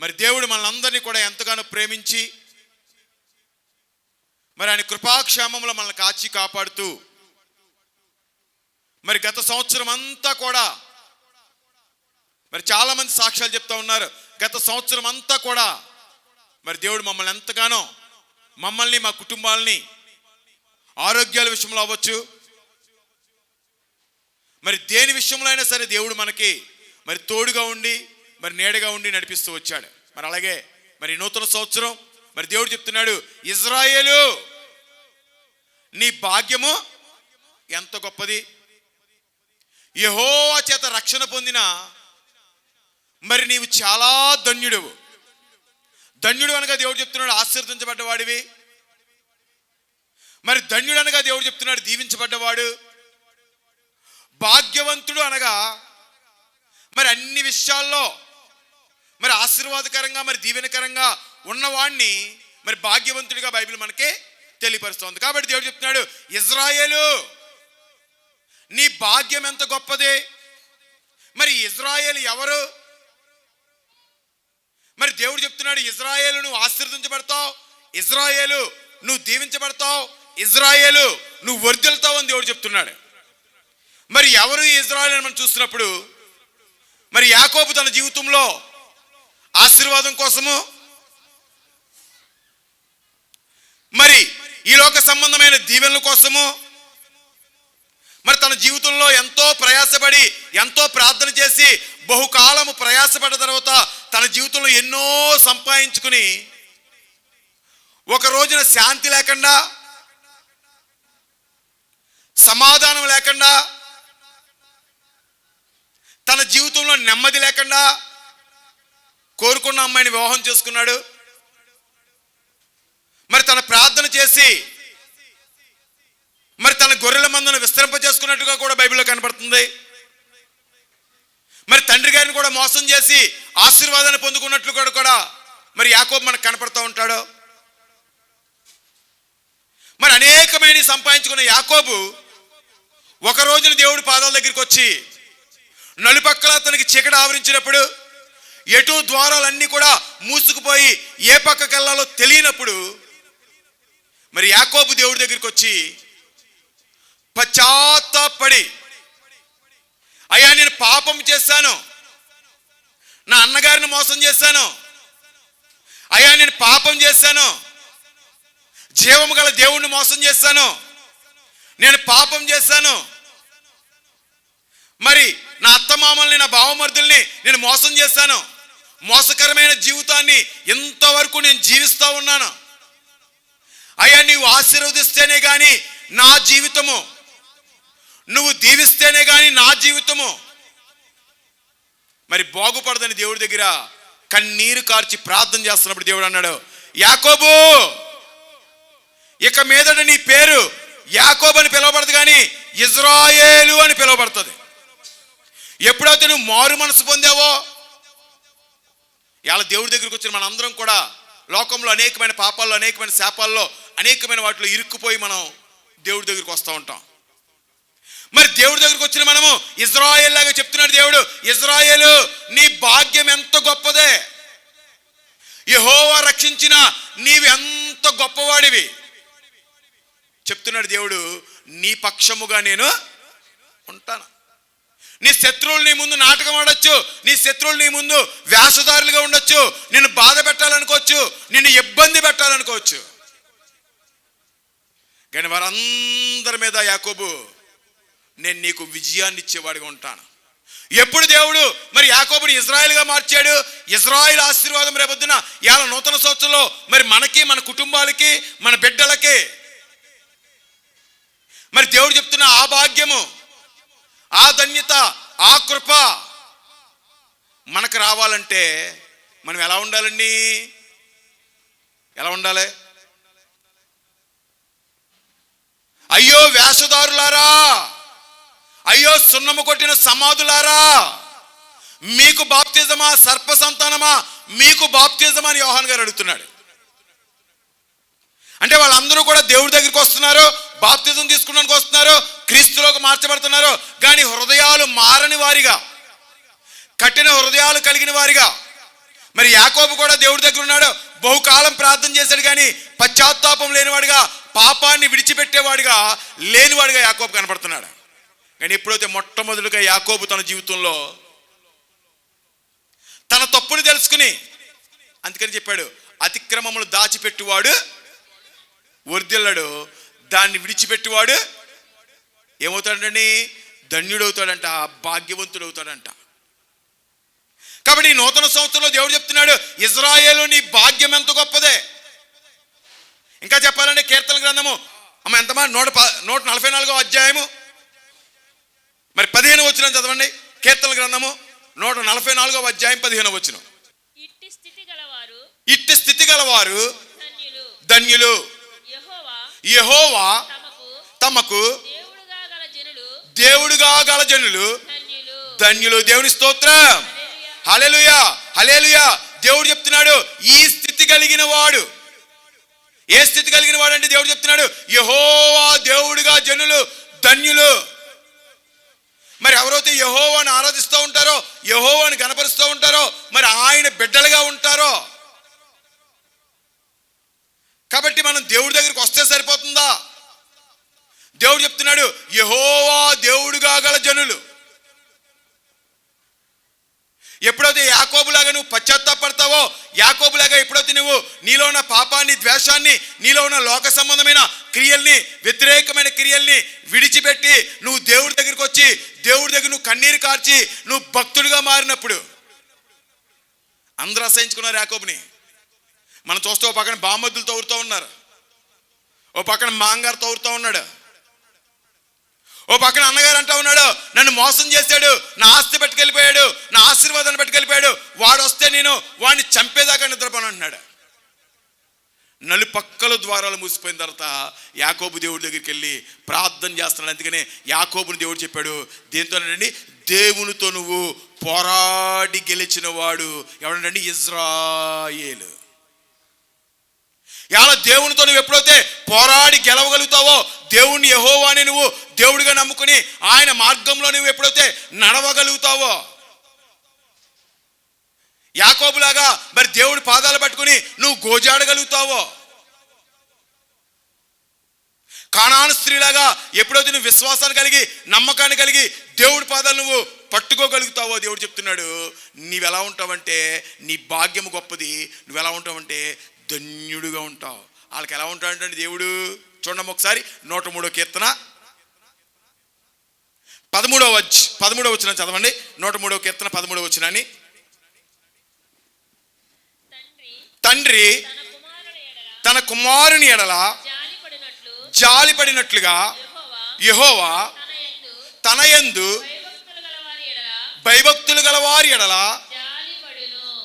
మరి దేవుడు మనందరినీ కూడా ఎంతగానో ప్రేమించి మరి ఆయన కృపాక్షేమంలో మనల్ని కాచి కాపాడుతూ మరి గత సంవత్సరం అంతా కూడా మరి చాలామంది సాక్ష్యాలు చెప్తా ఉన్నారు. గత సంవత్సరం అంతా కూడా మరి దేవుడు మమ్మల్ని ఎంతగానో మమ్మల్ని మా కుటుంబాలని ఆరోగ్యాల విషయంలో అవ్వచ్చు. మరి దేని విషయంలో అయినా సరే దేవుడు మనకి మరి తోడుగా ఉండి మరి నేడుగా ఉండి నడిపిస్తూ వచ్చాడు. మరి అలాగే మరి నూతన సంవత్సరం మరి దేవుడు చెప్తున్నాడు ఇజ్రాయేలు నీ భాగ్యము ఎంత గొప్పది. యహోవా చేత రక్షణ పొందిన మరి నీవు చాలా ధన్యుడవు. ధన్యుడు అనగా దేవుడు చెప్తున్నాడు ఆశీర్వదించబడ్డవాడివి. మరి ధన్యుడు అనగా దేవుడు చెప్తున్నాడు దీవించబడ్డవాడు. భాగ్యవంతుడు అనగా మరి అన్ని విషయాల్లో మరి ఆశీర్వాదకరంగా మరి దీవెనకరంగా ఉన్నవాణ్ణి మరి భాగ్యవంతుడిగా బైబిల్ మనకి తెలియపరుస్తోంది. కాబట్టి దేవుడు చెప్తున్నాడు ఇజ్రాయేలు నీ భాగ్యం ఎంత గొప్పది? మరి ఇజ్రాయేల్ ఎవరు? మరి దేవుడు చెప్తున్నాడు ఇజ్రాయేలు నువ్వు ఆశీర్వదించబడతావు ఇజ్రాయేలు నువ్వు దీవించబడతావు ఇజ్రాయేలు నువ్వు వర్ధిల్తావు అని దేవుడు చెప్తున్నాడు. మరి ఎవరు ఇజ్రాయేల్ అని మనం చూస్తున్నప్పుడు? మరి యాకోబు తన జీవితంలో ఆశీర్వాదం కోసము? మరి ఈ లోక సంబంధమైన దీవెనల కోసము? మరి తన జీవితంలో ఎంతో ప్రయాసపడి ఎంతో ప్రార్థన చేసి బహుకాలము ప్రయాసపడ్డ తర్వాత తన జీవితంలో ఎన్నో సంపాదించుకుని ఒక రోజున శాంతి లేకుండా సమాధానం లేకుండా తన జీవితంలో నెమ్మది లేకుండా కోరుకున్న అమ్మాయిని వివాహం చేసుకున్నాడు. మరి తన ప్రార్థన చేసి మరి తన గొర్రెల మందును విస్తరింప చేసుకున్నట్టుగా కూడా బైబిల్లో కనపడుతుంది. మరి తండ్రి గారిని కూడా మోసం చేసి ఆశీర్వాదాన్ని పొందుకున్నట్లు కూడా కూడా మరి యాకోబ్ మనకు కనపడుతూ ఉంటాడు. మరి అనేకమైన సంపాదించుకున్న యాకోబు ఒక రోజున దేవుడి పాదాల దగ్గరికి వచ్చి నలుపక్కల అతనికి చీకటి ఆవరించినప్పుడు ఎటు ద్వారాలన్నీ కూడా మూసుకుపోయి ఏ పక్కకి వెళ్ళాలో తెలియనప్పుడు మరి యాకోబు దేవుడి దగ్గరికి వచ్చి పశ్చాత్తాపడి అయ్యా నేను పాపం చేశాను. నా అన్నగారిని మోసం చేశాను. అయ్యా నేను పాపం చేశాను. జీవము గల దేవుణ్ణి మోసం చేశాను. నేను పాపం చేశాను. మరి నా అత్తమామల్ని నా బావమర్దుల్ని నేను మోసం చేశాను. మోసకరమైన జీవితాన్ని ఇంతవరకు నేను జీవిస్తూ ఉన్నాను. అయ్యా నీవు ఆశీర్వదిస్తేనే కానీ నా జీవితము. నువ్వు దీవిస్తేనే కానీ నా జీవితము. మరి బాగుపడదని దేవుడి దగ్గర కన్నీరు కార్చి ప్రార్థన చేస్తున్నప్పుడు దేవుడు అన్నాడు యాకోబు ఇక మీదట నీ పేరు యాకోబు అని పిలువబడదు కానీ ఇజ్రాయేలు అని పిలువబడుతుంది. ఎప్పుడైతే నువ్వు మారు మనసు పొందావో ఇవాళ దేవుడి దగ్గరికి వచ్చిన మనందరం కూడా లోకంలో అనేకమైన పాపాల్లో అనేకమైన శాపాల్లో అనేకమైన వాటిలో ఇరుక్కుపోయి మనం దేవుడి దగ్గరికి వస్తూ ఉంటాం. మరి దేవుడి దగ్గరికి వచ్చిన మనము ఇజ్రాయేల్ లాగా చెప్తున్నాడు దేవుడు ఇజ్రాయేల్ నీ భాగ్యం ఎంత గొప్పదే? యహోవా రక్షించిన నీవు ఎంత గొప్పవాడివి? చెప్తున్నాడు దేవుడు నీ పక్షముగా నేను ఉంటాను. నీ శత్రువులు నీ ముందు నాటకం ఆడొచ్చు నీ శత్రువులు నీ ముందు వ్యాసదారులుగా ఉండొచ్చు నిన్ను బాధ పెట్టాలనుకోవచ్చు నిన్ను ఇబ్బంది పెట్టాలనుకోవచ్చు. కానీ వారందరి మీద యాకోబు నేను నీకు విజయాన్ని ఇచ్చేవాడిగా ఉంటాను. ఎప్పుడు దేవుడు మరి యాకోబుని ఇజ్రాయెల్గా మార్చాడు? ఇజ్రాయిల్ ఆశీర్వాదం రేపొద్దున ఇవాళ నూతన సంవత్సరంలో మరి మనకి మన కుటుంబాలకి మన బిడ్డలకి. మరి దేవుడు చెప్తున్న ఆ భాగ్యము ఆ ధన్యత ఆ కృప మనకు రావాలంటే మనం ఎలా ఉండాలండి? ఎలా ఉండాలి? అయ్యో వేషధారులారా అయ్యో సున్నము కొట్టిన సమాధులారా! మీకు బాప్తిజమా సర్ప సంతానమా? మీకు బాప్తిజమా అని యోహాన్ గారు అడుగుతున్నాడు. అంటే వాళ్ళందరూ కూడా దేవుడి దగ్గరికి వస్తున్నారు బాప్తిజం తీసుకోవడానికి వస్తున్నారు క్రీస్తులోకి మార్చబడుతున్నారు. కానీ హృదయాలు మారని వారిగా కఠిన హృదయాలు కలిగిన వారిగా. మరి యాకోబు కూడా దేవుడి దగ్గర ఉన్నాడు. బహుకాలం ప్రార్థన చేశాడు కానీ పశ్చాత్తాపం లేనివాడిగా పాపాన్ని విడిచిపెట్టేవాడిగా లేనివాడిగా యాకోబు కనపడుతున్నాడు కానీ ఎప్పుడైతే మొట్టమొదటిగా యాకోబు తన జీవితంలో తన తప్పుని తెలుసుకుని అందుకని చెప్పాడు అతిక్రమములు దాచిపెట్టువాడు వర్దిల్లడు దాన్ని విడిచిపెట్టువాడు? ఏమవుతాడండి ధన్యుడవుతాడంట భాగ్యవంతుడు అవుతాడంట కాబట్టి ఈ నూతన సంవత్సరంలో దేవుడు చెప్తున్నాడు ఇజ్రాయేలు నీ భాగ్యం ఎంత గొప్పదే? ఇంకా చెప్పాలంటే కీర్తన గ్రంథము అమ్మ ఎంతమా నూట నూట నలభై నాలుగో అధ్యాయము. మరి పదిహేను వచ్చిన చదవండి. కీర్తన గ్రంథము నూట నలభై నాలుగో అధ్యాయం పదిహేను వచ్చిన ఇట్టి స్థితి గలవారు ఇట్టి స్థితి గలవారు ధన్యులు. ధన్యులు. యెహోవా తమకు దేవుడుగా గల జనులు ధన్యులు. దేవుని స్తోత్రం. హల్లెలూయా. హల్లెలూయా. దేవుడు చెప్తున్నాడు ఈ స్థితి కలిగిన వాడు. ఏ స్థితి కలిగిన వాడు అంటే దేవుడు చెప్తున్నాడు యహోవా దేవుడిగా జనులు ధన్యులు. మరి ఎవరైతే యహోవాని ఆరాధిస్తూ ఉంటారో యహోవాని గనపరుస్తూ ఉంటారో మరి ఆయన బిడ్డలుగా ఉంటారో కాబట్టి మనం దేవుడి దగ్గరికి వస్తే సరిపోతుందా? దేవుడు చెప్తున్నాడు యహోవా దేవుడుగా గల జనులు. ఎప్పుడైతే యాకోబులాగా నువ్వు పశ్చాత్తాపడతావో యాకోబులాగా ఎప్పుడైతే నువ్వు నీలో ఉన్న పాపాన్ని ద్వేషాన్ని నీలో ఉన్న లోక సంబంధమైన క్రియల్ని వ్యతిరేకమైన క్రియల్ని విడిచిపెట్టి నువ్వు దేవుడి దగ్గరికి వచ్చి దేవుడి దగ్గర నువ్వు కన్నీరు కార్చి నువ్వు భక్తుడిగా మారినప్పుడు. అందరూ అసహించుకున్నారు యాకోబుని. మనం చూస్తే ఓ పక్కన బామ్మద్దులు తవ్వుతూ ఉన్నారు. ఓ పక్కన మాంగారు తవ్వుతూ ఉన్నాడు. ఓ పక్కన అన్నగారు అంటా ఉన్నాడు నన్ను మోసం చేశాడు నా ఆస్తి పట్టుకెళ్ళిపోయాడు నా ఆశీర్వాదాన్ని పట్టుకెళ్ళిపోయాడు వాడు వస్తే నేను వాడిని చంపేదాకా నిద్రపోను అంటున్నాడు. నలుపక్కల ద్వారాలు మూసిపోయిన తర్వాత యాకోబు దేవుడి దగ్గరికి వెళ్ళి ప్రార్థన చేస్తున్నాడు. అందుకనే యాకోబుని దేవుడు చెప్పాడు దేంతోనండి దేవునితో నువ్వు పోరాడి గెలిచిన వాడు ఎవడండి ఇజ్రాయేలు. ఇలా దేవునితో నువ్వు ఎప్పుడైతే పోరాడి గెలవగలుగుతావో దేవుణ్ణి యహోవాని నువ్వు దేవుడిగా నమ్ముకుని ఆయన మార్గంలో నువ్వు ఎప్పుడైతే నడవగలుగుతావో. యాకోబులాగా మరి దేవుడి పాదాలు పట్టుకుని నువ్వు గోజాడగలుగుతావో. కాణాను స్త్రీలాగా ఎప్పుడైతే నువ్వు విశ్వాసాన్ని కలిగి నమ్మకాన్ని కలిగి దేవుడి పాదాలు నువ్వు పట్టుకోగలుగుతావో దేవుడు చెప్తున్నాడు నీవెలా ఉంటావంటే నీ భాగ్యము గొప్పది నువ్వు ఎలా ఉంటావంటే ధన్యుడుగా ఉంటావు. వాళ్ళకి ఎలా ఉంటాడంటే దేవుడు? చూడడం ఒకసారి నూట మూడో కీర్తన. పదమూడవ వచ్చి పదమూడవ వచ్చిన చదవండి. నూట మూడవ కీర్తన పదమూడవ వచ్చినాన్ని తండ్రి తండ్రి తన కుమారుని ఎడల జాలిపడినట్లు జాలిపడినట్లుగా యెహోవా తన యందు భయభక్తులు గలవారి ఎడల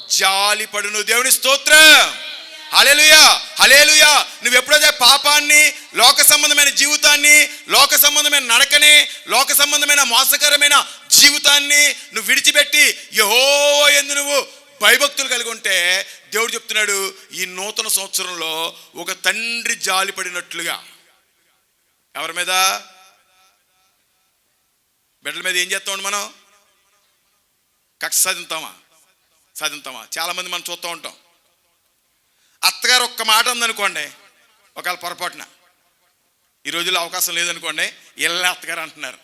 జాలిపడును దేవుని స్తోత్రం. హలేలుయా హలేలుయా నువ్వు ఎప్పుడైతే పాపాన్ని లోక సంబంధమైన జీవితాన్ని లోక సంబంధమైన నడకని లోక సంబంధమైన మోసకరమైన జీవితాన్ని నువ్వు విడిచిపెట్టి యహో ఎందు నువ్వు భయభక్తులు కలిగి ఉంటే దేవుడు చెప్తున్నాడు ఈ నూతన సంవత్సరంలో ఒక తండ్రి జాలి పడినట్లుగా. ఎవరి మీద? బిడ్డల మీద ఏం చేస్తామండి మనం? కక్ష సాధింతామా సాధింతామా చాలామంది మనం చూస్తూ ఉంటాం. అత్తగారు ఒక్క మాట ఉందనుకోండి ఒకవేళ పొరపాటున. ఈ రోజుల్లో అవకాశం లేదనుకోండి ఇళ్ళ అత్తగారు అంటున్నారు.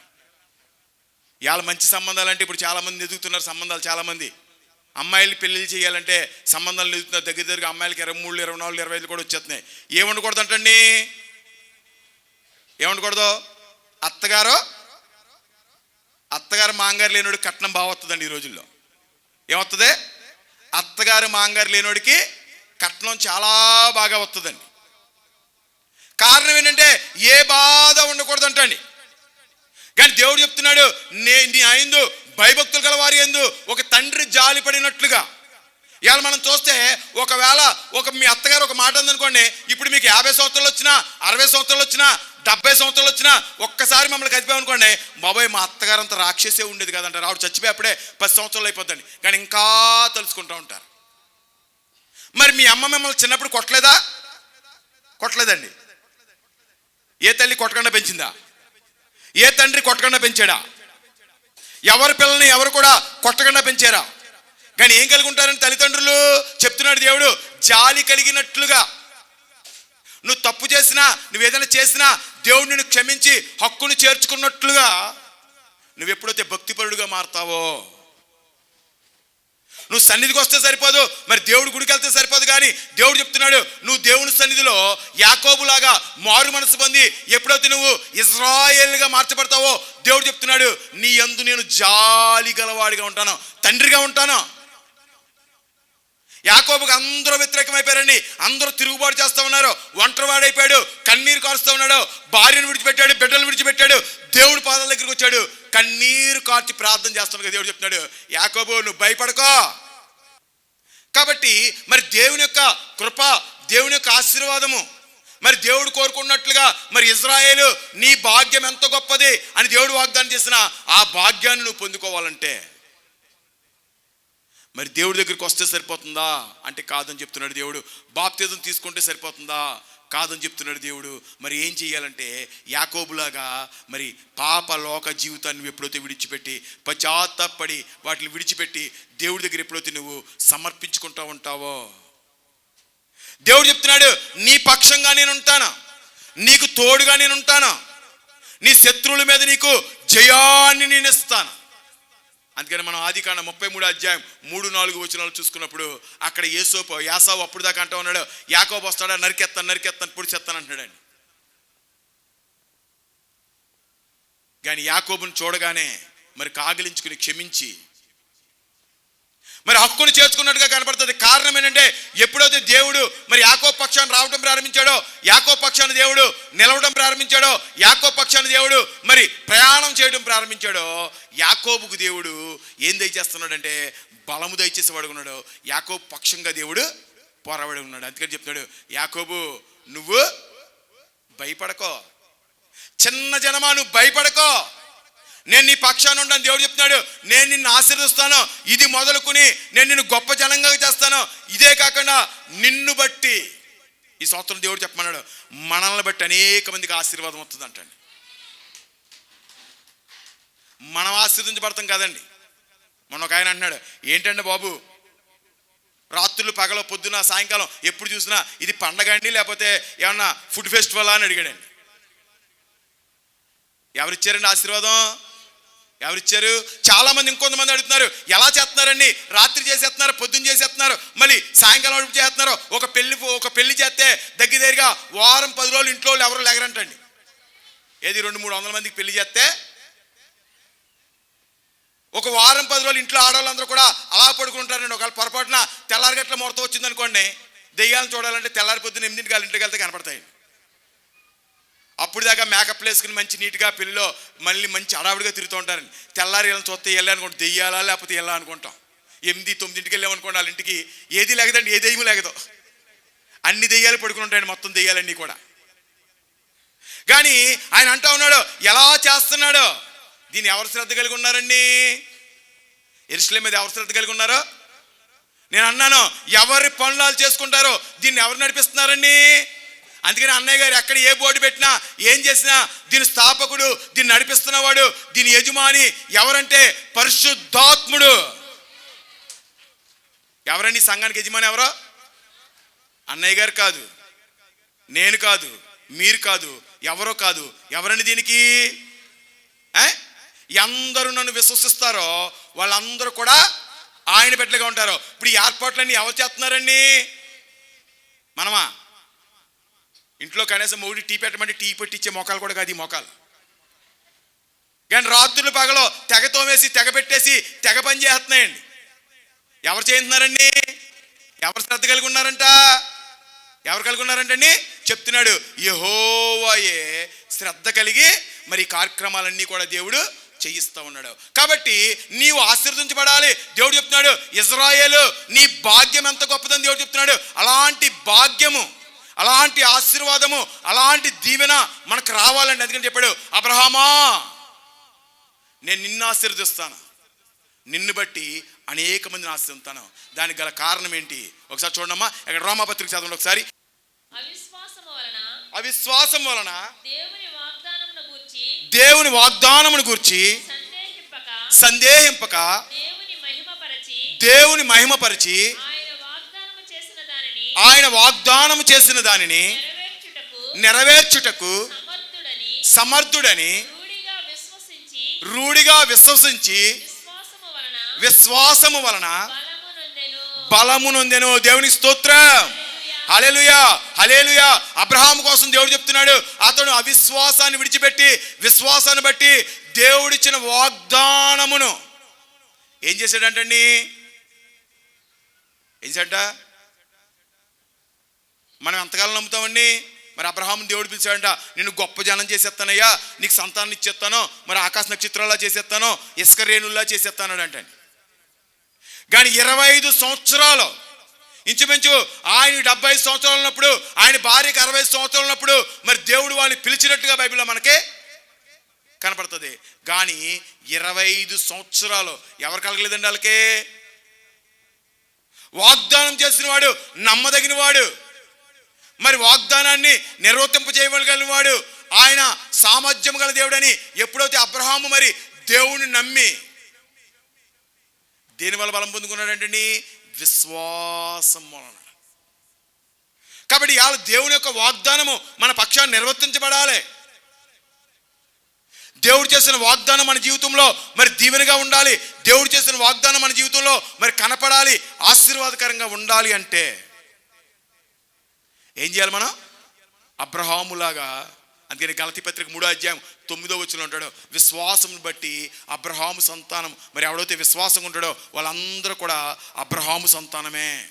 ఇవాళ మంచి సంబంధాలు అంటే ఇప్పుడు చాలామంది ఎదుగుతున్నారు సంబంధాలు చాలామంది. అమ్మాయిలు పెళ్ళిళ్ళు చేయాలంటే సంబంధాలు ఎదుగుతున్నారు దగ్గర దగ్గర అమ్మాయిలకి ఇరవై మూడు ఇరవై నాలుగు ఇరవై ఐదు కూడా వచ్చేస్తున్నాయి. ఏమండకూడదు అంటండి ఏమండకూడదు అత్తగారు అత్తగారు మాంగారు లేనోడికి కట్నం బాగా వస్తుందండి ఈ రోజుల్లో. ఏమవుతుంది అత్తగారు మాంగారు లేనోడికి కట్నం చాలా బాగా వస్తుందండి. కారణం ఏంటంటే ఏ బాధ ఉండకూడదు అంటండి కానీ దేవుడు చెప్తున్నాడు నే నీ అయిందు భయభక్తులు గల వారి ఎందు ఒక తండ్రి జాలి పడినట్లుగా. ఇవాళ మనం చూస్తే ఒకవేళ ఒక మీ అత్తగారు ఒక మాట ఉందనుకోండి ఇప్పుడు మీకు యాభై సంవత్సరాలు వచ్చినా అరవై సంవత్సరాలు వచ్చినా డెబ్బై సంవత్సరాలు వచ్చినా ఒక్కసారి మమ్మల్ని కలిపామనుకోండి బాబాయ్ మా అత్తగారు అంత రాక్షసే ఉండేది కదంటారు ఆవిడ చచ్చిపోయి అప్పుడే పది సంవత్సరాలు అయిపోద్దండి. కానీ ఇంకా తెలుసుకుంటూ ఉంటారు. మరి మీ అమ్మ మిమ్మల్ని చిన్నప్పుడు కొట్టలేదా? కొట్టలేదండి. ఏ తల్లి కొట్టకుండా పెంచిందా? ఏ తండ్రి కొట్టకుండా పెంచాడా? ఎవరి పిల్లల్ని ఎవరు కూడా కొట్టకుండా పెంచారా? కానీ ఏం కలిగి ఉంటారని తల్లిదండ్రులు? చెప్తున్నాడు దేవుడు జాలి కలిగినట్లుగా. నువ్వు తప్పు చేసినా నువ్వు ఏదైనా చేసినా దేవుడు నిన్ను క్షమించి హక్కును చేర్చుకున్నట్లుగా. నువ్వు ఎప్పుడైతే భక్తిపరుడుగా మారతావో నువ్వు సన్నిధికి వస్తే సరిపోదు మరి దేవుడి గుడికి వెళ్తే సరిపోదు కానీ దేవుడు చెప్తున్నాడు నువ్వు దేవుని సన్నిధిలో యాకోబులాగా మారు మనసు పొంది ఎప్పుడైతే నువ్వు ఇజ్రాయేల్గా మార్చబడతావో దేవుడు చెప్తున్నాడు నీ అందు నేను జాలి గలవాడిగా ఉంటాను తండ్రిగా ఉంటాను. యాకోబుకి అందరూ వ్యతిరేకమైపోయారండి. అందరూ తిరుగుబాటు చేస్తూ ఉన్నారు. ఒంటరివాడైపోయాడు. కన్నీరు కారుస్తూ ఉన్నాడు. భార్యను విడిచిపెట్టాడు. బిడ్డలు విడిచిపెట్టాడు. దేవుడి పాదాల దగ్గరికి వచ్చాడు. కన్నీరు కార్చి ప్రార్థన చేస్తున్నాడు దేవుడు చెప్తున్నాడు. యాకోబు నువ్వు భయపడకో. కాబట్టి మరి దేవుని యొక్క కృప దేవుని యొక్క ఆశీర్వాదము మరి దేవుడు కోరుకున్నట్లుగా మరి ఇజ్రాయేలు నీ భాగ్యం ఎంత గొప్పది అని దేవుడు వాగ్దానం చేసిన ఆ భాగ్యాన్ని నువ్వు పొందుకోవాలంటే మరి దేవుడి దగ్గరికి వస్తే సరిపోతుందా? అంటే కాదని చెప్తున్నాడు దేవుడు. బాప్తిజం తీసుకుంటే సరిపోతుందా? కాదని చెప్తున్నాడు దేవుడు. మరి ఏం చేయాలంటే యాకోబులాగా మరి పాప లోక జీవితాన్ని ఎప్పుడైతే విడిచిపెట్టి పశ్చాత్తాపడి వాటిని విడిచిపెట్టి దేవుడి దగ్గర ఎప్పుడైతే నువ్వు సమర్పించుకుంటా ఉంటావో? దేవుడు చెప్తున్నాడు నీ పక్షంగా నేను ఉంటాను? నీకు తోడుగా నేను ఉంటాను? నీ శత్రువుల మీద నీకు జయాన్ని నేను ఇస్తాను. అందుకని మనం ఆది కాండ ముప్పై మూడు అధ్యాయం మూడు నాలుగు వచనాలు చూసుకున్నప్పుడు అక్కడ ఏసోపు యాసావు అప్పుడు దాకా అంటూ ఉన్నాడు యాకోబు వస్తాడా నరికెత్తాను నరికెత్తాను పొడి చెత్తాను అంటున్నాడు. కానీ యాకోబుని చూడగానే మరి కాగిలించుకుని క్షమించి మరి హక్కును చేర్చుకున్నట్టుగా కనపడుతుంది. కారణం ఏంటంటే ఎప్పుడైతే దేవుడు మరి యాకో పక్షాన్ని రావడం ప్రారంభించాడో యాకో పక్షాన్ని దేవుడు నిలవడం ప్రారంభించాడో యాకో పక్షాన్ని దేవుడు మరి ప్రయాణం చేయడం ప్రారంభించాడో యాకోబుకు దేవుడు ఏం దయచేస్తున్నాడంటే బలము దయచేసి వాడుకున్నాడు. యాకో పక్షంగా దేవుడు పోరాబడి ఉన్నాడు. అందుకని చెప్తున్నాడు యాకోబు నువ్వు భయపడకో. చిన్న జనమా నువ్వు భయపడకో. నేను నీ పక్షాన ఉండని దేవుడు చెప్తున్నాడు నేను నిన్ను ఆశీర్వదిస్తాను. ఇది మొదలుకుని నేను నిన్ను గొప్ప జనంగా చేస్తాను. ఇదే కాకుండా నిన్ను బట్టి ఈ సంవత్సరం దేవుడు చెప్పమన్నాడు మనల్ని బట్టి అనేక మందికి ఆశీర్వాదం వస్తుంది అంటండి. మనం ఆశీర్వదించబడతాం కదండి. మొన్న ఒక ఆయన అంటున్నాడు ఏంటండి బాబు? రాత్రులు పగల పొద్దున సాయంకాలం ఎప్పుడు చూసినా ఇది పండగ అండి లేకపోతే ఏమన్నా ఫుడ్ ఫెస్టివల్? అని అడిగాడండి. ఎవరిచ్చారండి ఆశీర్వాదం? ఎవరిచ్చారు? చాలా మంది ఇంకొంతమంది అడుగుతున్నారు ఎలా చేస్తున్నారండి? రాత్రి చేసేస్తున్నారు పొద్దున్న చేసేస్తున్నారు మళ్ళీ సాయంకాలం వైపు చేస్తున్నారు ఒక పెళ్ళి ఒక పెళ్ళి చేస్తే దగ్గర దగ్గరగా వారం పది రోజులు ఇంట్లో వాళ్ళు ఎవరు లేగరంటండి ఏది రెండు మూడు వందల మందికి పెళ్ళి చేస్తే ఒక వారం పది రోజులు ఇంట్లో ఆడవాళ్ళందరూ కూడా అలా పడుకుంటారండి. ఒకవేళ పొరపాటున తెల్లారి గట్ల ముహూర్తం వచ్చిందనుకోండి దెయ్యాలను చూడాలంటే తెల్లారి పొద్దున్న ఎనిమిదింటికి వాళ్ళ ఇంటికి వెళ్తే కనపడతాయండి. అప్పుడు దాకా మేకప్ వేసుకుని మంచి నీట్గా పెళ్ళిలో మళ్ళీ మంచి అడావిడిగా తిరుగుతూ ఉంటారని. తెల్లారి చూస్తే వెళ్ళి దెయ్యాలా లేకపోతే వెళ్ళా అనుకుంటాం? ఎనిమిది తొమ్మిదింటికి వెళ్ళామనుకోండి వాళ్ళ ఇంటికి ఏది లేకదండి ఏ దెయ్యం లేదు అన్ని దెయ్యాలు పడుకుని ఉంటాయండి మొత్తం దెయ్యాలన్నీ కూడా. కానీ ఆయన అంటా ఉన్నాడు ఎలా చేస్తున్నాడు? దీన్ని ఎవరు శ్రద్ధ కలిగి ఉన్నారండి? ఎరుసలే మీద ఎవరు శ్రద్ధ కలిగి ఉన్నారో? నేను అన్నాను ఎవరి పనులు చేసుకుంటారో దీన్ని ఎవరు నడిపిస్తున్నారండి? అందుకని అన్నయ్య గారు ఎక్కడ ఏ బోర్డు పెట్టినా ఏం చేసినా దీని స్థాపకుడు దీన్ని నడిపిస్తున్నవాడు దీని యజమాని ఎవరంటే పరిశుద్ధాత్ముడు. ఎవరండి సంఘానికి యజమాని ఎవరో? అన్నయ్య గారు కాదు నేను కాదు మీరు కాదు ఎవరో కాదు. ఎవరండి దీనికి? ఏ? ఎందరూ నన్ను విశ్వసిస్తారో వాళ్ళందరూ కూడా ఆయన బిడ్డలుగా ఉంటారు. ఇప్పుడు ఈ ఏర్పాట్లన్నీ ఎవరు చేస్తున్నారండి? మనమా? ఇంట్లో కనీసం మూడు టీ పెట్టమంటే టీ పెట్టించే మొక్కలు కూడా కాదు ఈ మొక్కలు కానీ రాత్రులు పగలో తెగ తోమేసి తెగ పెట్టేసి తెగ పని చేస్తున్నాయండి. ఎవరు చేస్తున్నారండి ఎవరు శ్రద్ధ కలిగి ఉన్నారంట? ఎవరు కలిగి ఉన్నారంటండి? చెప్తున్నాడు యహోవాయే శ్రద్ధ కలిగి మరి కార్యక్రమాలన్నీ కూడా దేవుడు చేయిస్తా ఉన్నాడు. కాబట్టి నీవు ఆశీర్వదించబడాలి. దేవుడు చెప్తున్నాడు ఇజ్రాయేలు నీ భాగ్యం ఎంత గొప్పదని దేవుడు చెప్తున్నాడు. అలాంటి భాగ్యము అలాంటి ఆశీర్వాదము అలాంటి దీవెన మనకు రావాలండి. అందుకని చెప్పాడు అబ్రహామా నేను నిన్ను ఆశీర్వదిస్తాను. నిన్ను బట్టి అనేక మందిని ఆశీర్వదిస్తాను. దానికి గల కారణం ఏంటి? ఒకసారి చూడమ్మా ఇక్కడ రోమాపత్రిక చదవండి ఒకసారి. అవిశ్వాసం వలన దేవుని వాగ్దానమును గూర్చి సందేహింపక దేవుని మహిమపరచి దేవుని మహిమపరిచి ఆయన వాగ్దానము చేసిన దానిని ఆయన వాగ్దానం చేసిన దానిని నెరవేర్చుటకు సమర్థుడని రూఢిగా విశ్వసించి విశ్వాసము వలన విశ్వాసము వలన బలము నొందెను. బలము నొందెను. దేవుని స్తోత్రం. హలేలుయా హలేలుయా అబ్రహాం కోసం దేవుడు చెప్తున్నాడు. అతడు అవిశ్వాసాన్ని విడిచిపెట్టి విశ్వాసాన్ని బట్టి దేవుడిచ్చిన వాగ్దానమును ఏం చేశాడంటండి? ఏం చేశాడ మనం ఎంతకాలం నమ్ముతామండి? మరి అబ్రహాం దేవుడు పిలిచాడంట నేను గొప్ప జనం చేసేస్తానయ్యా నీకు సంతానం ఇచ్చేస్తాను మరి ఆకాశ నక్షత్రాలా చేసేస్తాను ఇసుక రేణుల్లా చేసేస్తాను కానీ ఇరవై ఐదు సంవత్సరాలు ఇంచుమించు ఆయన డెబ్బై సంవత్సరాలు ఉన్నప్పుడు ఆయన భార్యకి అరవై సంవత్సరాలు ఉన్నప్పుడు మరి దేవుడు వాళ్ళని పిలిచినట్టుగా బైబిల్లో మనకే కనపడుతుంది. కానీ ఇరవై ఐదు సంవత్సరాలు ఎవరు కలగలేదండి వాళ్ళకే? వాగ్దానం చేసిన వాడు నమ్మదగిన వాడు. మరి వాగ్దానాన్ని నిర్వర్తింపు చేయగలిగిన వాడు ఆయన సామర్థ్యం గల దేవుడని ఎప్పుడైతే అబ్రహాము మరి దేవుని నమ్మి దేనివల్ల బలం పొందుకున్నాడంటండి? విశ్వాసం వలన. కాబట్టి ఇవాళ దేవుని యొక్క వాగ్దానము మన పక్షాన్ని నిర్వర్తించబడాలి. దేవుడు చేసిన వాగ్దానం మన జీవితంలో మరి దీవెనగా ఉండాలి. దేవుడు చేసిన వాగ్దానం మన జీవితంలో మరి కనపడాలి. ఆశీర్వాదకరంగా ఉండాలి అంటే ఏం చేయాలి మనం? అబ్రహాములాగా అందుకని గలతి పత్రిక మూడో అధ్యాయం తొమ్మిదో వచ్చిన ఉంటాడు విశ్వాసం బట్టి అబ్రహాము సంతానం మరి ఎవడైతే విశ్వాసం ఉంటాడో వాళ్ళందరూ కూడా అబ్రహాము సంతానమే.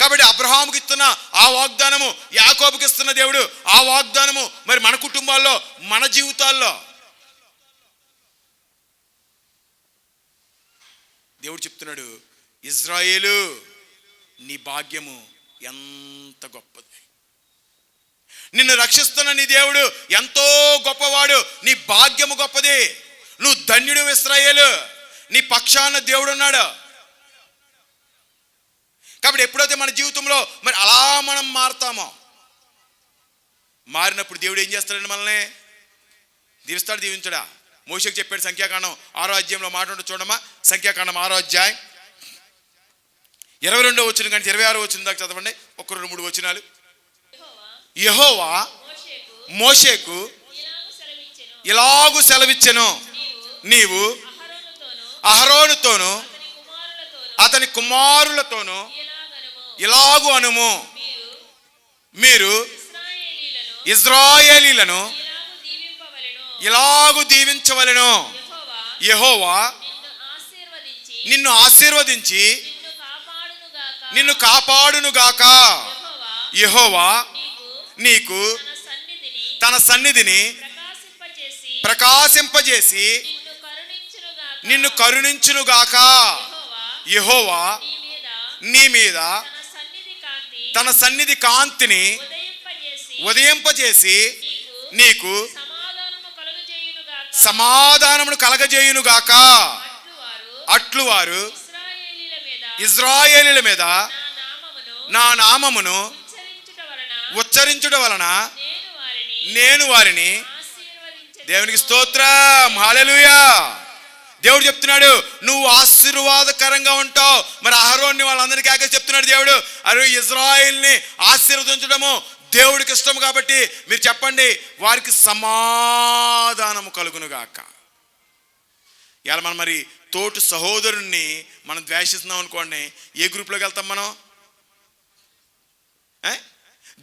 కాబట్టి అబ్రహాముకి ఇస్తున్న ఆ వాగ్దానము యాకోబుకి ఇస్తున్న దేవుడు ఆ వాగ్దానము మరి మన కుటుంబాల్లో మన జీవితాల్లో. దేవుడు చెప్తున్నాడు ఇజ్రాయేలు నీ భాగ్యము ఎంత గొప్పది. నిన్ను రక్షిస్తున్న నీ దేవుడు ఎంతో గొప్పవాడు. నీ భాగ్యము గొప్పది. నువ్వు ధన్యుడు ఇస్రాయేలు. నీ పక్షాన దేవుడు ఉన్నాడు కాబట్టి ఎప్పుడైతే మన జీవితంలో మరి అలా మనం మారుతామో మారినప్పుడు దేవుడు ఏం చేస్తాడండి మనల్ని? దీవిస్తాడు దీవించడా? మోషకు చెప్పాడు సంఖ్యాకాండం ఆరో అధ్యాయంలో మాట చూడమా సంఖ్యాకాండం ఆరో అధ్యాయం ఇరవై రెండో వచ్చిన కానీ ఇరవై ఆరో వచ్చిన దాకా చదవండి. ఒక రెండు మూడు వచ్చినాలు యహోవా మోషేకు ఇలాగు సెలవిచ్చెను. నీవు అహరోనుతోను అతని కుమారులతోను ఇలాగు అనుము. మీరు ఇజ్రాయేలీలను ఇలాగు దీవించవలను. యహోవా నిన్ను ఆశీర్వదించి నిన్ను కాపాడునుగాక. యెహోవా నీకు తన సన్నిధిని ప్రకాశింపజేసి నిన్ను కరుణించునుగాక. యెహోవా నీ మీద తన సన్నిధి కాంతి తన సన్నిధి కాంతిని ఉదయింపజేసి నీకు సమాధానమును కలగజేయునుగాక. అట్లు వారు అట్లు వారు ఇశ్రాయేలీల మీద ఇజ్రాయేలీల మీద నా నామమును ఉచ్చరించుట వలన నేను వారిని. దేవునికి స్తోత్రం. హల్లెలూయా. దేవుడు చెప్తున్నాడు నువ్వు ఆశీర్వాదకరంగా ఉంటావు. మరి అహరోన్ని వాళ్ళందరికీ ఆకే చెప్తున్నాడు దేవుడు అరే ఇజ్రాయిల్ని ఆశీర్వదించడము దేవుడికి ఇష్టం కాబట్టి మీరు చెప్పండి వారికి సమాధానము కలుగునుగాక ఇవాళ మనం మరి తోటి సహోదరుణ్ణి మనం ద్వేషిస్తున్నాం అనుకోండి ఏ గ్రూప్లోకి వెళ్తాం మనం?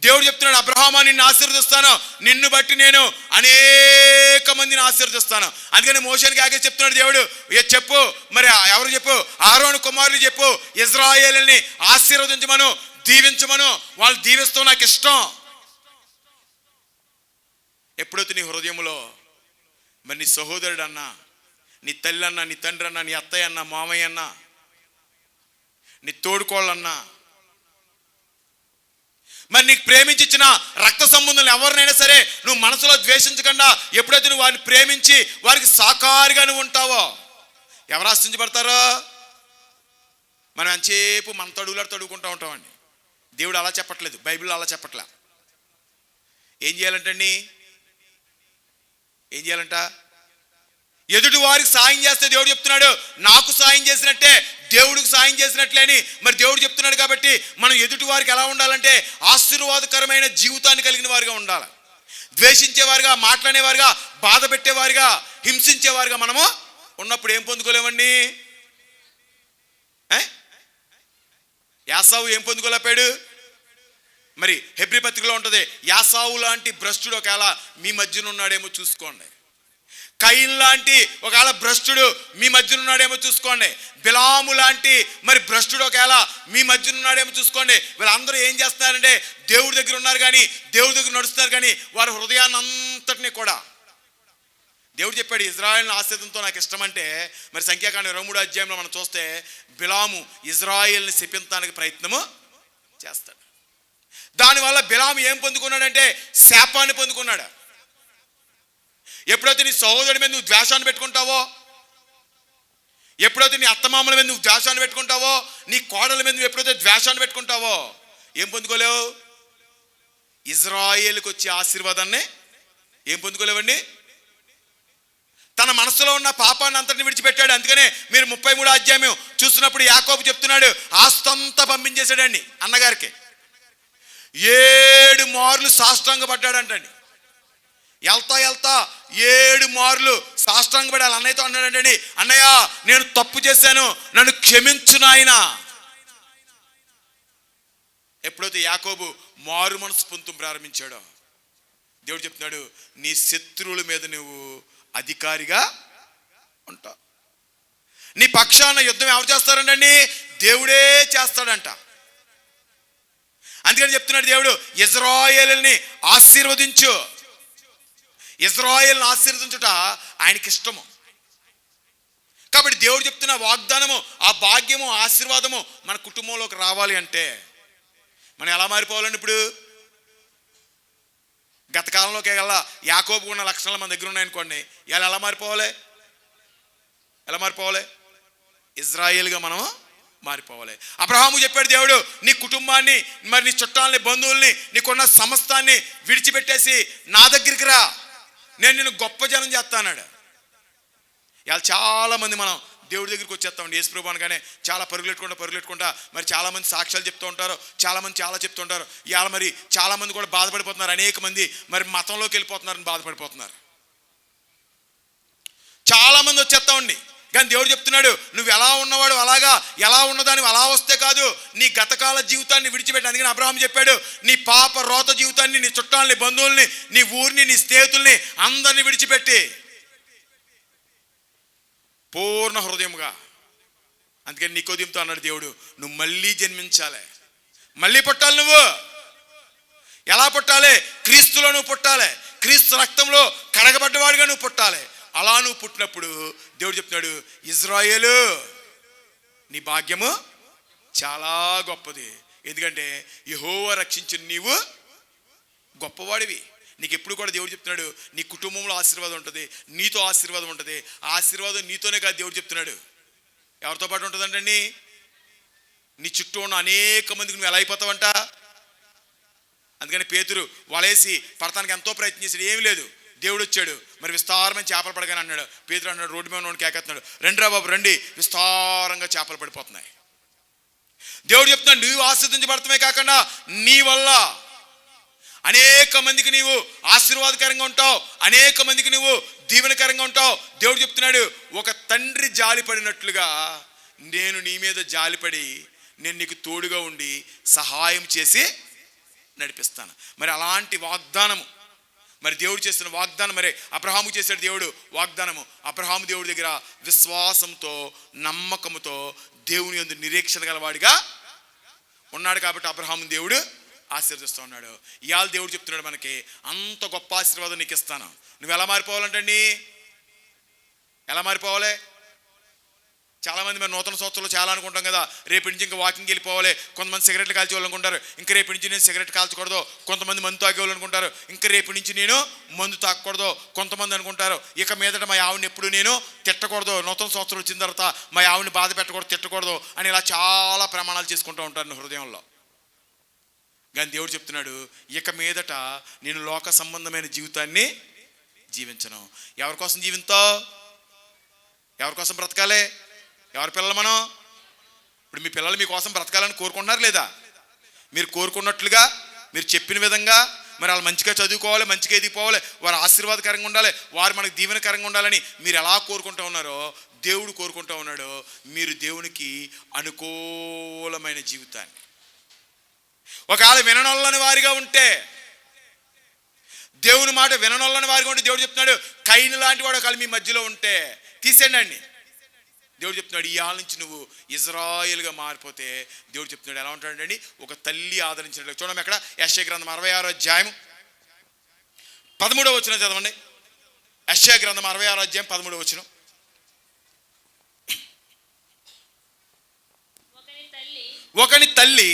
దేవుడు చెప్తున్నాడు అబ్రహామా నిన్ను ఆశీర్వదిస్తాను నిన్ను బట్టి నేను అనేక మందిని ఆశీర్వదిస్తాను. అందుకని మోషన్కి ఆగే చెప్తున్నాడు దేవుడు చెప్పు మరి ఎవరు చెప్పు? ఆరోను కుమారులు చెప్పు ఇజ్రాయేల్ని ఆశీర్వదించమను దీవించమను వాళ్ళు దీవిస్తూ నాకు ఇష్టం. ఎప్పుడైతే నీ హృదయంలో మరి నీ సహోదరుడు అన్నా నీ తల్లి నీ తండ్రి అన్నా నీ అత్తయ్య అన్న మామయ్య అన్నా నీ తోడుకోళ్ళన్నా. మరి నీకు ప్రేమించిన రక్త సంబంధులు ఎవరినైనా సరే నువ్వు మనసులో ద్వేషించకుండా ఎప్పుడైతే నువ్వు వారిని ప్రేమించి వారికి సాకారిగా నువ్వు ఉంటావో ఎవరు ఆశించబడతారో? మనం ఎంతసేపు మన తడుగులాడు తడుగుకుంటూ ఉంటామండి. దేవుడు అలా చెప్పట్లేదు బైబిల్ అలా చెప్పట్లే. ఏం చేయాలంటండి? ఏం చేయాలంట? ఎదుటి వారికి సాయం చేస్తే దేవుడు చెప్తున్నాడు నాకు సాయం చేసినట్టే దేవుడికి సాయం చేసినట్లే అని మరి దేవుడు చెప్తున్నాడు కాబట్టి మనం ఎదుటి వారికి ఎలా ఉండాలంటే ఆశీర్వాదకరమైన జీవితాన్ని కలిగిన వారిగా ఉండాలి. ద్వేషించేవారుగా మాట్లాడేవారుగా బాధ పెట్టేవారుగా హింసించేవారుగా మనము ఉన్నప్పుడు ఏం పొందుకోలేమండి? యాసావు ఏం పొందుకోలేపాడు? మరి హెబ్రి పత్రికలో ఉంటుంది యాసావు లాంటి భ్రష్టుడు ఒకవేళ మీ మధ్యన ఉన్నాడేమో చూసుకోండి. కయిన్ లాంటి ఒకవేళ భ్రష్టుడు మీ మధ్యన ఉన్నాడేమో చూసుకోండి. బిలాము లాంటి మరి భ్రష్టుడు ఒకవేళ మీ మధ్యన ఉన్నాడేమో చూసుకోండి. వీళ్ళందరూ ఏం చేస్తున్నారంటే దేవుడి దగ్గర ఉన్నారు కానీ దేవుడి దగ్గర నడుస్తున్నారు కానీ వారి హృదయాన్ని అంతటినీ కూడా. దేవుడు చెప్పాడు ఇజ్రాయెల్ ఆశ్రదంతో నాకు ఇష్టం అంటే మరి సంఖ్యాకాండ ఇరవై మూడు అధ్యాయంలో మనం చూస్తే బిలాము ఇజ్రాయెల్ని శపించడానికి ప్రయత్నము చేస్తాడు. దానివల్ల బిలాము ఏం పొందుకున్నాడంటే శాపాన్ని పొందుకున్నాడు. ఎప్పుడైతే నీ సహోదరుడి మీద నువ్వు ద్వేషాన్ని పెట్టుకుంటావో? ఎప్పుడైతే నీ అత్తమామల మీద నువ్వు ద్వేషాన్ని పెట్టుకుంటావో? నీ కోడల మీద నువ్వు ఎప్పుడైతే ద్వేషాన్ని పెట్టుకుంటావో? ఏం పొందుకోలేవు? ఇజ్రాయేల్కి వచ్చే ఆశీర్వాదాన్ని ఏం పొందుకోలేవండి? తన మనసులో ఉన్న పాపాన్ని అంతటిని విడిచిపెట్టాడు. అందుకనే మీరు ముప్పై మూడు అధ్యాయం చూస్తున్నప్పుడు యాకోబు చెప్తున్నాడు ఆస్తంతా పంపించేశాడండి అన్నగారికి. ఏడు మార్లు సాష్టాంగ పడ్డాడంటండి వెళ్తా వెళ్తా ఏడు మార్లు సాష్టాంగపడి వాళ్ళ అన్నయ్యతో అన్నాడండి అన్నయ్య నేను తప్పు చేశాను. నన్ను క్షమించు నాయన. ఎప్పుడైతే యాకోబు మారు మనసు పొందుతూ ప్రారంభించాడో దేవుడు చెప్తున్నాడు నీ శత్రువుల మీద నువ్వు అధికారిగా ఉంటావు నీ పక్షాన యుద్ధం ఎవరు చేస్తారండి దేవుడే చేస్తాడంట. అందుకని చెప్తున్నాడు దేవుడు ఇజ్రాయేల్ని ఆశీర్వదించు. ఇజ్రాయేల్ని ఆశీర్వదించుట ఆయనకి ఇష్టము. కాబట్టి దేవుడు చెప్తున్న వాగ్దానము ఆ భాగ్యము ఆశీర్వాదము మన కుటుంబంలోకి రావాలి అంటే మనం ఎలా మారిపోవాలండి ఇప్పుడు? గత కాలంలోకి వెళ్ళా యాకోబు ఉన్న లక్షణాలు మన దగ్గర ఉన్నాయనుకోండి ఇలా ఎలా మారిపోవాలి? ఎలా మారిపోవాలి? ఇజ్రాయేల్గా మనం మారిపోవాలి. అబ్రహాము చెప్పాడు దేవుడు నీ కుటుంబాన్ని మరి నీ చుట్టాలని బంధువుల్ని నీకున్న సమస్తాన్ని విడిచిపెట్టేసి నా దగ్గరికి రా. నేను నేను గొప్ప జనం చేస్తాన్నాడు ఇలా చాలామంది మనం దేవుడి దగ్గరికి వచ్చేస్తామండి అండి ప్రభు అనగానే చాలా పరుగులెట్టుకుంటా పరుగులెట్టుకుంటా మరి చాలామంది సాక్ష్యాలు చెప్తూ ఉంటారు. చాలామంది చాలా చెప్తుంటారు ఇవాళ మరి చాలామంది కూడా బాధపడిపోతున్నారు. అనేక మంది మరి మతంలోకి వెళ్ళిపోతున్నారని బాధపడిపోతున్నారు. చాలామంది వచ్చేస్తామండి. కానీ దేవుడు చెప్తున్నాడు నువ్వు ఎలా ఉన్నవాడు అలాగా ఎలా ఉన్నదాని అలా వస్తే కాదు నీ గతకాల జీవితాన్ని విడిచిపెట్టి అందుకని అబ్రహాం చెప్పాడు. నీ పాప రోత జీవితాన్ని నీ చుట్టాలని బంధువుల్ని నీ ఊరిని నీ స్నేహితుల్ని అందరిని విడిచిపెట్టి పూర్ణ హృదయముగా. అందుకని నికోదీంతో అన్నాడు దేవుడు నువ్వు మళ్ళీ జన్మించాలి. మళ్ళీ పుట్టాలి నువ్వు. ఎలా పుట్టాలి? క్రీస్తులో నువ్వు పుట్టాలి. క్రీస్తు రక్తంలో కడగబడ్డవాడిగా నువ్వు పుట్టాలి. అలా నువ్వు పుట్టినప్పుడు దేవుడు చెప్తున్నాడు ఇజ్రాయేలు నీ భాగ్యము చాలా గొప్పది. ఎందుకంటే యహోవ రక్షించిన నీవు గొప్పవాడివి. నీకు ఎప్పుడు కూడా దేవుడు చెప్తున్నాడు నీ కుటుంబంలో ఆశీర్వాదం ఉంటుంది నీతో ఆశీర్వాదం ఉంటుంది. ఆశీర్వాదం నీతోనే కాదు దేవుడు చెప్తున్నాడు. ఎవరితో పాటు ఉంటుందంటండి నీ చుట్టూ ఉన్న అనేక మందికి నువ్వు ఎలా అయిపోతావంట? అందుకని పేతురు వలేసి పడతానికి ఎంతో ప్రయత్నం ఏమీ లేదు. దేవుడు వచ్చాడు మరి విస్తారమైన చేపలు పడగానే అన్నాడు. పేదలు అన్నాడు రోడ్డు మీద నుండి కేకెత్తున్నాడు. రెండ్రా బాబు రండి. విస్తారంగా చేపలు పడిపోతున్నాయి. దేవుడు చెప్తున్నాడు నువ్వు ఆస్వాదించబడటమే కాకుండా నీ వల్ల. అనేక మందికి నీవు ఆశీర్వాదకరంగా ఉంటావు. అనేక మందికి నువ్వు దీవెనకరంగా ఉంటావు. దేవుడు చెప్తున్నాడు ఒక తండ్రి జాలిపడినట్లుగా నేను నీ మీద జాలిపడి నేను నీకు తోడుగా ఉండి సహాయం చేసి నడిపిస్తాను. మరి అలాంటి వాగ్దానము మరి దేవుడు చేసిన వాగ్దానం మరి అబ్రహాము చేశాడు దేవుడు వాగ్దానము. అబ్రహాము దేవుడి దగ్గర విశ్వాసంతో నమ్మకంతో దేవుని యందు నిరీక్షణ గలవాడిగా ఉన్నాడు కాబట్టి అబ్రహాము దేవుడు ఆశీర్వదిస్తూ ఉన్నాడు. ఇవాళ దేవుడు చెప్తున్నాడు మనకి అంత గొప్ప ఆశీర్వాదం నీకు ఇస్తాను నువ్వు ఎలా మారిపోవాలంటండి? ఎలా మారిపోవాలి? చాలామంది మేము నూతన సంవత్సరంలో చాలా అనుకుంటాం కదా రేపు నుంచి ఇంకా వాకింగ్ వెళ్ళిపోవాలి కొంతమంది సిగరెట్లు కాల్చేవాళ్ళనుకుంటారు ఇంకా రేపు నుంచి నేను సిగరెట్ కాల్చకూడదు కొంతమంది మందు తాగేవాళ్ళనుకుంటారు ఇంకా రేపు నుంచి నేను మందు తాగకూడదు కొంతమంది అనుకుంటారు. ఇక మీదట మా ఆవిడని ఎప్పుడు నేను తిట్టకూడదు నూతన సంవత్సరం వచ్చిన తర్వాత మా ఆవిడని బాధ పెట్టకూడదు తిట్టకూడదు అని ఇలా చాలా ప్రమాణాలు చేసుకుంటూ ఉంటారు హృదయంలో. కానీ దేవుడు చెప్తున్నాడు ఇక మీదట నేను లోక సంబంధమైన జీవితాన్ని జీవించను. ఎవరి కోసం ఎవరికోసం ఎవరి కోసం బ్రతకాలి? ఎవరి పిల్లలు మనం? ఇప్పుడు మీ పిల్లలు మీకోసం బ్రతకాలని కోరుకుంటున్నారు లేదా? మీరు కోరుకున్నట్లుగా మీరు చెప్పిన విధంగా మరి వాళ్ళు మంచిగా చదువుకోవాలి మంచిగా ఎదిగిపోవాలి వారు ఆశీర్వాదకరంగా ఉండాలి వారు మనకు దీవెనకరంగా ఉండాలని మీరు ఎలా కోరుకుంటూ ఉన్నారో దేవుడు కోరుకుంటూ ఉన్నాడు మీరు దేవునికి అనుకూలమైన జీవితాన్ని. ఒకవేళ విననొల్లని వారిగా ఉంటే దేవుని మాట విననొల్లని వారిగా ఉంటే దేవుడు చెప్తున్నాడు కైని లాంటి వాడు ఒకవేళ మీ మధ్యలో ఉంటే తీసేయండి అండి దేవుడు చెప్తున్నాడు ఈ ఆల నుంచి నువ్వు ఇజ్రాయిల్గా మారిపోతే దేవుడు చెప్తున్నాడు ఎలా ఉంటాడండి ఒక తల్లి ఆదరించినట్లు చూడండి అక్కడ యశ్య గ్రంథం అరవై ఆరో అధ్యాయం పదమూడవ వచ్చిన చదవండి. యశ్య గ్రంథం అరవై ఆరో అధ్యాయం పదమూడవ వచ్చిన ఒకని తల్లి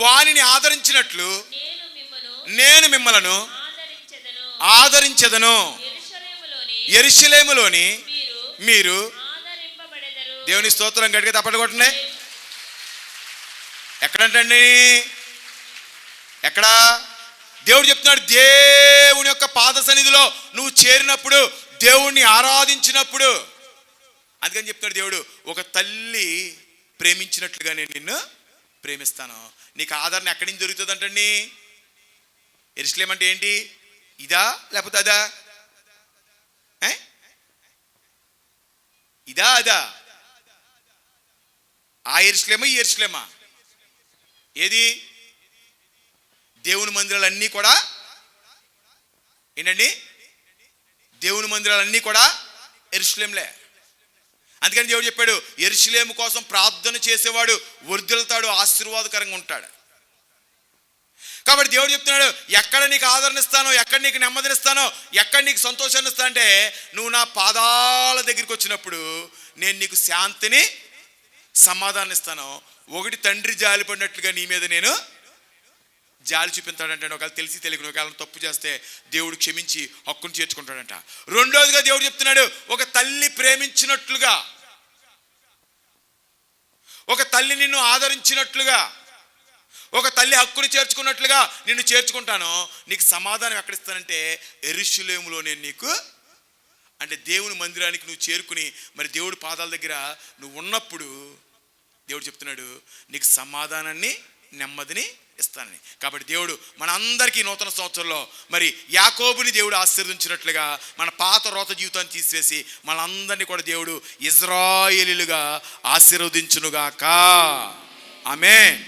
వానిని ఆదరించినట్లు నేను మిమ్మలను ఆదరించెదను. ఎరుషలేములోని మీరు దేవుని స్తోత్రం గట్టిగా తప్పటి కొట్టండి. ఎక్కడంటండి? ఎక్కడా? దేవుడు చెప్తున్నాడు దేవుని యొక్క పాద సన్నిధిలో నువ్వు చేరినప్పుడు దేవుణ్ణి ఆరాధించినప్పుడు. అందుకని చెప్తున్నాడు దేవుడు ఒక తల్లి ప్రేమించినట్లుగా నేను నిన్ను ప్రేమిస్తాను. నీకు ఆదరణ ఎక్కడి నుంచి దొరుకుతుందంటండి? ఎరుసలేం అంటే ఏంటి? ఇదా? లేకపోతే అదా ఏ? ఇదా అదా ఆ ఎరుసలేమా ఈ ఎరుసలేమా ఏది దేవుని మందిరాలన్నీ కూడా ఏంటండి దేవుని మందిరాలన్నీ కూడా ఎరుసలేంలే అందుకని దేవుడు చెప్పాడు ఎరుసలేము కోసం ప్రార్థన చేసేవాడు వర్ధిల్తాడు ఆశీర్వాదకరంగా ఉంటాడు. కాబట్టి దేవుడు చెప్తున్నాడు ఎక్కడ నీకు ఆదరణిస్తానో ఎక్కడ నీకు నెమ్మదినిస్తానో ఎక్కడ నీకు సంతోషాన్ని ఇస్తా అంటే నువ్వు నా పాదాల దగ్గరికి వచ్చినప్పుడు నేను నీకు శాంతిని సమాధానం ఇస్తాను. ఒకటి తండ్రి జాలి పడినట్లుగా నీ మీద నేను జాలి చూపించాడంటే ఒకవేళ తెలిసి తెలియక ఒకవేళ తప్పు చేస్తే దేవుడు క్షమించి హక్కును చేర్చుకుంటాడంట రెండోదిగా దేవుడు చెప్తున్నాడు ఒక తల్లి ప్రేమించినట్లుగా ఒక తల్లి నిన్ను ఆదరించినట్లుగా ఒక తల్లి హక్కుని చేర్చుకున్నట్లుగా నిన్ను చేర్చుకుంటాను నీకు సమాధానం ఎక్కడిస్తానంటే ఎరుషులేములో నేను నీకు. అంటే దేవుని మందిరానికి నువ్వు చేరుకుని మరి దేవుడి పాదాల దగ్గర నువ్వు ఉన్నప్పుడు దేవుడు చెప్తున్నాడు నీకు సమాధానాన్ని నెమ్మదిని ఇస్తానని. కాబట్టి దేవుడు మనందరికీ నూతన సంవత్సరంలో మరి యాకోబుని దేవుడు ఆశీర్వదించినట్లుగా మన పాత రోత జీవితాన్ని తీసివేసి మనందరినీ కూడా దేవుడు ఇజ్రాయేలీలుగా ఆశీర్వదించునుగాక. ఆమె